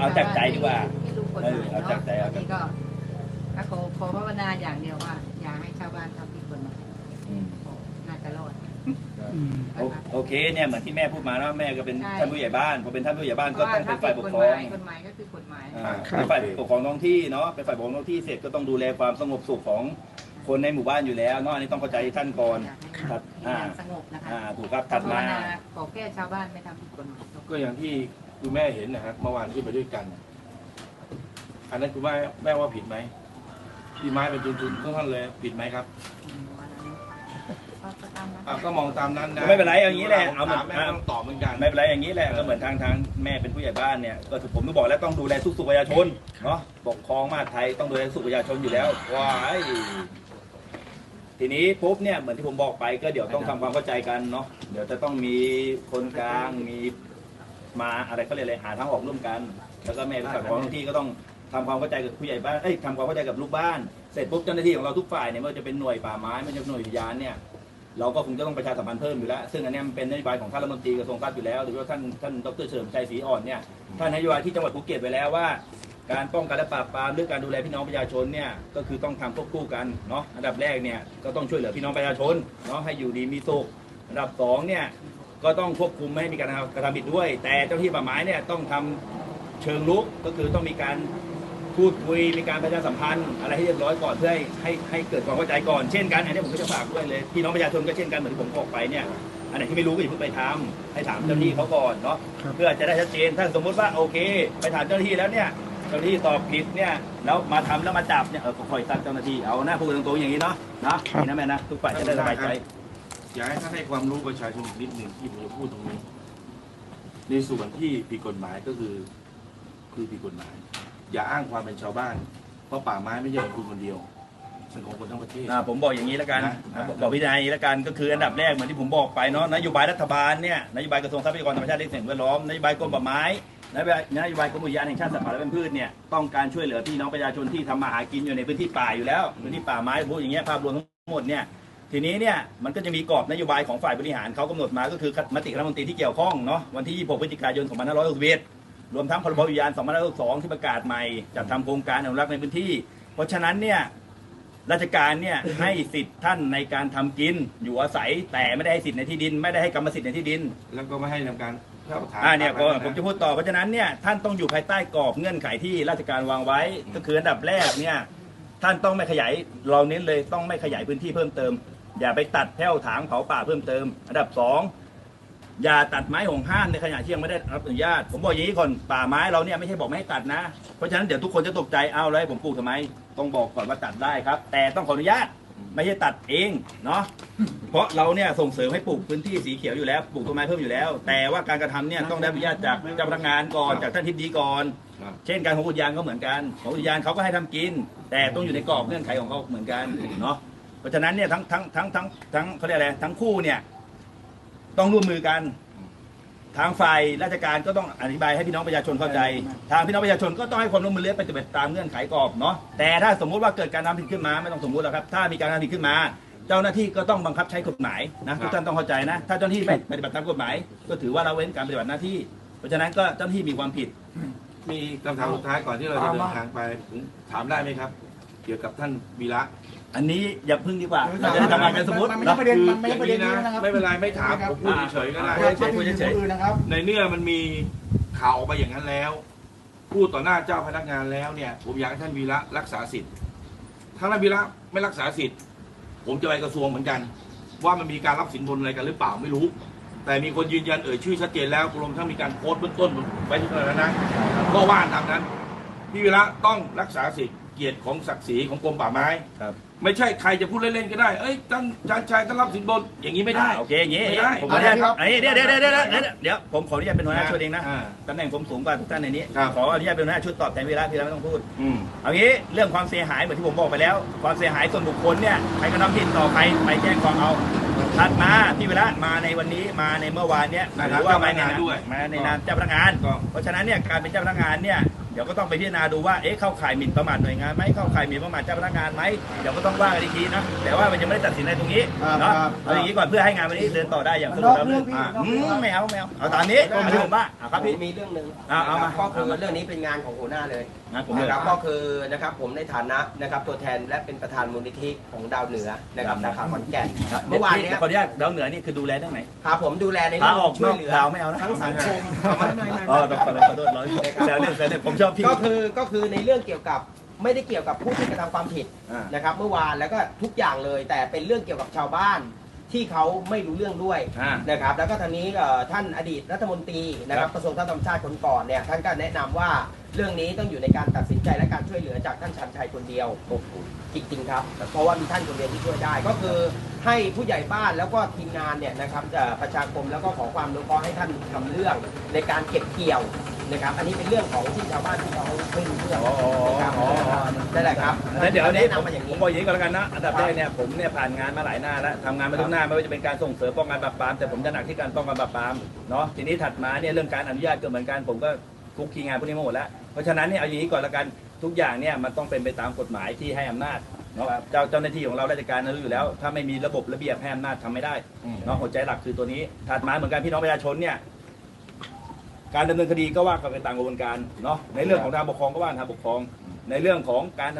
เอาจากใจดีกว่าไม่รู้กฎหเอมาอยเอาจากใจเอาเนาะจากนี่ก็ก็ขอขอภาวนาอย่างเดียวว่า อย่าให้ชาวบ้านทำผิดกฎหมายอืมน่าจะรอดโอโอเคเนี่ยเหมือนที่แม่พูดมาแล้วแม่ก็เป็นใช่ ท่านผู้ใหญ่บ้านพอเป็นท่านผู้ใหญ่บ้านเพก็ราะว่าต้องเป็ถ้านผิฝ่าดยปกกฎครหอมางยกฎหมายก็คือกฎหมาย อ่าครับเป็นฝ่ายปกครองท้องที่เนาะเป็นฝ่ายปกครองท้องที่เสร็จก็ต้องดูแลความสงบสุขของคนในหมู่บ้านอยู่แล้วเนาะอันนี้ต้องเข้าใจท่านก่อนอยากให้ถัดมีอ่าอย่างสงบนะคะอ่าถูกครับขอถัดภาวมานาขอแก้ชาวบ้านไม่ทำผิดกฎหมายก็อย่างที่ คุณแม่เห็นนะครับเมื่อวานที่ไปด้วยกัน อันนั้นคุณแม่แม่ว่าผิดไหมที่ไม้เป็นจุนๆท่านๆเลยผิดไหมครับอืมวันนั้นก็ตามนั้นอะก็มองตามนั้นนะไม่เป็นไรเอาอย่างนี้แหละเอาเอาเหมือน แม่ก็ต้องตอบเหมือนกัน ไม่เป็นไรอย่างนี้แหละก็เหมือนทางทางแม่เป็นผู้ใหญ่บ้านเนี่ยก็ผมต้องบอกแล้วต้องดูแลทุกสุขประชาชนเนาะปกครองมาสไทยต้องดูแลสุขประชาชนอยู่แล้วว้ายทีนี้ปุ๊บเนี่ยเหมือนที่ผมบอกไปก็เดี๋ยวต้องทำความเข้าใจกันเนาะเดี๋ยวจะต้องมีคนกลางมี มาอะไรเขาเรียกอะไรหาทางออกร่วมกัน แล้วก็แม่เป็นฝ่ายปกครองท้องที่ก็ต้องทำความเข้าใจกับผู้ใหญ่บ้านเอ้ยทำความเข้าใจกับลูกบ้านเสร็จปุ๊บเจ้าหน้าที่ของเราทุกฝ่ายเนี่ยไม่ว่าจะเป็นหน่วยป่าไม้ไม่ว่าจะเป็นหน่วยอุทยานเนี่ยเราก็คงจะต้องประชาสัมพันธ์เพิ่มอยู่แล้ว ซึ่งอันเนี้ยมันเป็นนโยบายของท่านรัฐมนตรีกระทรวงทรัพย์อยู่แล้ว โดยเฉพาะท่านท่านดรเฉลิมชัยศรีอ่อนเนี่ย ท่านนโยบายที่จังหวัดภูเก็ตไว้แล้วว่า การป้องกันและปราบปรามเรื่องการดูแลพี่น้องประชาชนเนี่ย ก็คือต้องทำควบคู่กันเนาะ อันดับแรกเนี่ยก็ต้องช่วยเหลือพี่น้องประชาชนเนาะให้อยู่ดีมีสุข อันดับสองเนี่ย ก็ต้องควบคุมไม่ให้มีการกระทำผิดด้วย แต่เจ้าหน้าที่ป่าไม้เนี่ยต้องทำเชิงลุกก็คือต้องมีการพูดคุยมีการประชาสัมพันธ์อะไรให้เรียบร้อยก่อนเพื่อให้ให้ให้เกิดความเข้าใจก่อนเช่นกันอันนี้ผมก็จะฝากด้วยเลยพี่น้องประชาชนก็เช่นกันเหมือนที่ผมบอกไปเนี่ยอันไหนที่ไม่รู้ก็อย่าเพิ่งไปทำให้ถามเจ้าหน้าที่เขาก่อนเนาะครับเพื่อจะได้ชัดเจนถ้าสมมุติว่าโอเค ไปถามเจ้าหน้าที่แล้วเนี่ยเจ้าหน้าที่ตอบผิดเนี่ยแล้วมาทำแล้วมาจับเนี่ยเออก็คอยตั้งเจ้าหน้าที่เอาหน้าพูดตรงๆอย่างนี้เนาะนะครับนี่นะแม่นะทุกฝ่ายจะได้สบายใจ อยากให้ท่านให้ความรู้ประชาชนอีกนิดหนึ่งที่ผมจะพูดตรงนี้ ในส่วนที่ผิดกฎหมายก็คือ คือผิดกฎหมาย อย่าอ้างความเป็นชาวบ้าน เพราะป่าไม้ไม่ใช่ของคุณคนเดียวเป็นของคนทั้งประเทศ อ่าผมบอกอย่างนี้แล้วกันนะอ่าบอกพี่นายอย่างนี้แล้วกันก็คืออันดับแรกเหมือนที่ผมบอกไปเนาะนโยบายรัฐบาลเนี่ยนโยบายกระทรวงทรัพยากรธรรมชาติและสิ่งแวดล้อมนโยบายกรมป่าไม้นโยบายนโยบายกรมอุทยานแห่งชาติสัตว์ป่าและพันธุ์พืชเนี่ยต้องการช่วยเหลือพี่น้องประชาชนที่ทำมาหากินอยู่ในพื้นที่ป่าอยู่แล้วพื้นที่ป่าไม้พวกอย่างเงี้ยภาพรวมทั้งหมดเนี่ย ทีนี้เนี่ยมันก็จะมีกรอบนโยบายของฝ่ายบริหารเขากำหนดมาก็คือมติคณะรัฐมนตรีที่เกี่ยวข้องเนาะวันที่ 26 พฤศจิกายน 2561 รวมทั้งพรบอุทยาน 2562 ที่ประกาศใหม่จัดทำโครงการอนุรักษ์ในพื้นที่ เพราะฉะนั้นเนี่ยราชการเนี่ยให้สิทธิ์ท่านในการทำกินอยู่อาศัยแต่ไม่ได้ให้สิทธิ์ในที่ดิน ไม่ได้ให้กรรมสิทธิ์ในที่ดิน แล้วก็ไม่ให้ทำการเข้าฐานอ่าเนี่ยก็ผมจะพูดต่อเพราะฉะนั้นเนี่ยท่านต้องอยู่ภายใต้กรอบเงื่อนไขที่ราชการวางไว้ ก็คืออันดับแรกเนี่ยท่านต้องไม่ขยายเราเน้นเลยต้องไม่ขยายพื้นที่เพิ่มเติม อย่าไปตัดแผ่วถางเผาป่าเพิ่มเติม อันดับสองอย่าตัดไม้ห่วงห้ามในขณะที่ยังไม่ได้รับอนุญาต ผมบอกอย่างนี้ก่อนป่าไม้เราเนี่ยไม่ใช่บอกไม่ให้ตัดนะ เพราะฉะนั้นเดี๋ยวทุกคนจะตกใจเอาแล้วให้ผมปลูกทำไม ต้องบอกก่อนว่าตัดได้ครับ แต่ต้องขออนุญาตไม่ใช่ตัดเองเนาะเพราะเราเนี่ยส่งเสริมให้ปลูกพื้นที่สีเขียวอยู่แล้วปลูกต้นไม้เพิ่มอยู่แล้ว แต่ว่าการกระทำเนี่ยต้องได้อนุญาตจากเจ้าพนักงานก่อนจากท่านทิบดีก่อนครับเช่นการของอุทยานก็เหมือนกันของอุทยานเขาก็ให้ทำกิน แต่ต้องอยู่ในกรอบเงื่อนไขของเขาเหมือนกันเนาะ เพราะฉะนั้นเนี่ยทั้งทั้งทั้งทั้งทั้งเขาเรียกอะไรทั้งคู่เนี่ย ต้องร่วมมือกัน ทางฝ่ายราชการก็ต้องอธิบายให้พี่น้องประชาชนเข้าใจ ทางพี่น้องประชาชนก็ต้องให้ความร่วมมือเลี้ยปฏิบัติตามเงื่อนไขกรอบเนาะแต่ถ้าสมมุติว่าเกิดการทำผิดขึ้นมาไม่ต้องสมมุติแล้วครับ ถ้ามีการทำผิดขึ้นมา เจ้าหน้าที่ก็ต้องบังคับใช้กฎหมายนะทุกท่านต้องเข้าใจนะ ถ้าเจ้าหน้าที่ไม่ปฏิบัติตามกฎหมาย ก็ถือว่าเราเว้นการปฏิบัติหน้าที่ เพราะฉะนั้นก็เจ้าหน้าที่มีความผิด มีคำถามสุดท้ายก่อนที่เราจะเดินทางไปผมถามได้ไหมครับ เกี่ยวกับท่านวีระ อันนี้อย่าพึ่งดีกว่าเราจะได้ทำงานกันสมมติ มันไม่เนาะใช่ประเด็นคือมันไม่อใช่ย่างประเด็นนี้นี้นะนะครับไม่เป็นไรไม่ถามผมพูดเฉยๆก็ได้อ่าเฉยๆเฉยๆอื่นนะครับในเมื่อมันมีข่าวออกไปอย่างนั้นแล้วพูดต่อหน้าเจ้าพนักงานแล้วเนี่ยผมอยากให้ท่านวีระรักษาสิทธิ์ถ้าท่านวีระไม่รักษาสิทธิ์ ผมจะไปกระทรวงเหมือนกัน ว่ามันมีการรับสินบนอะไรกันหรือเปล่าไม่รู้ แต่มีคนยืนยันเอ่ยชื่อชัดเจนแล้วรวมทั้งมีการโพสต์เบื้องต้นไว้ที่นั่นแล้วนะก็ว่าตามนั้นพี่วีระต้องรักษาสิทธิ์เกียรติของศักดิ์ศรีของกรมป่าไม้ ครับไม่ใช่ใครจะพูดเล่นๆก็ได้ เอ้ยท่านอาจารย์ชายท่านรับสินบน อย่างนี้ไม่ได้ อ่าโอเคอย่างนี้ไม่ได้ผมขออนุญาตครับอันนี้เดี๋ยวเดี๋ยวเดี๋ยวเดี๋ยวเดี๋ยวเดี๋ยวผมขออนุญาตเป็นหัวหน้าชุดเองนะ อ่าตำแหน่งผมสูงกว่าทุกท่านในนี้ ครับ ขออนุญาตเป็นหัวหน้าชุดตอบแทนเวลาพี่แล้วไม่ต้องพูด อืม เอางี้เรื่องความเสียหายเหมือนที่ผมบอกไปแล้ว ความเสียหายส่วนบุคคลเนี่ยใครกระทำผิดต่อใครไปแจ้งความเอาถัดมาพี่เวลามาในวันนี้มาในเมื่อวานเนี่ยในหนามรือว่ามาในเจ้าพนักงานนามด้วยมาในนามเจ้าพนักงานก็เพราะฉะนั้นเนี่ยการเป็นเจ้าพนักงานเนี่ย เดี๋ยวก็ต้องไปพิจารณาดูว่าเอ๊ะเข้าข่ายหมิ่นประมาทหน่วยงานไหมเข้าข่ายหมิ่นประมาทเจ้าพนักงานไหมเดี๋ยวก็ต้องว่ากันอีกทีนะแต่ว่ามันยังไม่ได้ตัดสินในตรงนี้ครับเนาะครับเอาอย่างนี้ก่อนเพื่อให้งานวันนี้เดินต่อได้อย่างสะดนวอกกแล้วเรื่องพี่อะนอกอืเรื่องมไม่เอาไม่เอาเอาตามนี้อันนี้ผมว่าอะครับพี่มีเรื่องหนึ่งเอาเอามาก็คือเรื่องนี้เป็นงานของหัวหน้าเลยงานผมเลยนะครับก็คือนะครับผมในฐานะนะครับตัวแทนและเป็นประธานมูลนิธิของดาวเหนือนะครับสาขาขอนแก่นเมื่อวานเนี้ยขออนุญาตดาวเหนือนี่คือดูแลได้ไหมครับผมดูแลในขาเรื่องออกช่นวยอกเหลือดาวไม่เอานะทั้งสังคมไม่ไม่ไม่อ๋อไม่ขอโทษขอโทษร้อยแซวเล่นแซวเล่นผมชอบพี่ก็คือก็คือในเรื่องเกี่ยวกับไม่ได้เกี่ยวกับผู้ที่กระทำความผิดอ่านะครับ เมื่อวานแล้วก็ทุกอย่างเลย แต่เป็นเรื่องเกี่ยวกับชาวบ้านที่เขาไม่รู้เรื่องด้วยอ่านะครับ แล้วก็ทางนี้เอ่อท่านอดีตรัฐมนตรีนะครับกระทรวงท่านธรรมชาติคนก่อนเนี่ยท่านก็แนะนำว่าเรื่องนี้ต้องอยู่ในการตัดสินใจและการช่วยเหลือจากท่านชันชัยคนเดียวจริงๆครับเพราะว่ามีท่านคนเดียวที่ช่วยได้ ก็คือให้ผู้ใหญ่บ้านแล้วก็ทีมงานเนี่ยนะครับเอ่อประชาคมแล้วก็ขอความรู้เคราะห์ให้ท่านทำเรื่องในการเก็บเกี่ยว นะครับ อันนี้เป็นเรื่องของที่ชาวบ้านที่เขาไม่รู้เรื่องอ๋ออ๋อนะครับอ๋ออ๋อนั่นแหละครับแล้วเดี๋ยวอันนี้แนะผมนำมาอย่างผมนี้บอกอย่างนี้ก็แล้วกันนะ อันดับแรกเนี่ยผมเนี่ยผ่านงานมาหลายหน้าแล้วทำงานมาทุกหน้าไม่ว่าจะเป็นการส่งเสริมป้องกันปราบปรามแต่ผมจะหนักที่การป้องกันปราบปรามเนาะทีนี้ถัดมาเนี่ยเรื่องการอนุญาตก็เหมือนกันผมก็คุกคีงานพวกนี้มาหมดแล้ว เพราะฉะนั้นเนี่ยเอาอย่างนี้ก่อนแล้วกันทุกอย่างเนี่ยมันต้องเป็นไปตามกฎหมายที่ให้อำนาจเนาะเจ้าเจ้าหน้าที่ของเราราชการนั้นรู้อยู่แล้ว ถ้าไม่มีระบบระเบียบให้อำนาจทำไม่ได้เนาะหัวใจหลักคือตัวนี้ถัดมาเหมือนกันพี่น้องประชาชนเนี่ย การดำเนินคดีก็ว่ากันไปตามกระบวนการเนาะในเรื่องของทางปกครองก็ว่าทางปกครอง ในเรื่องของการ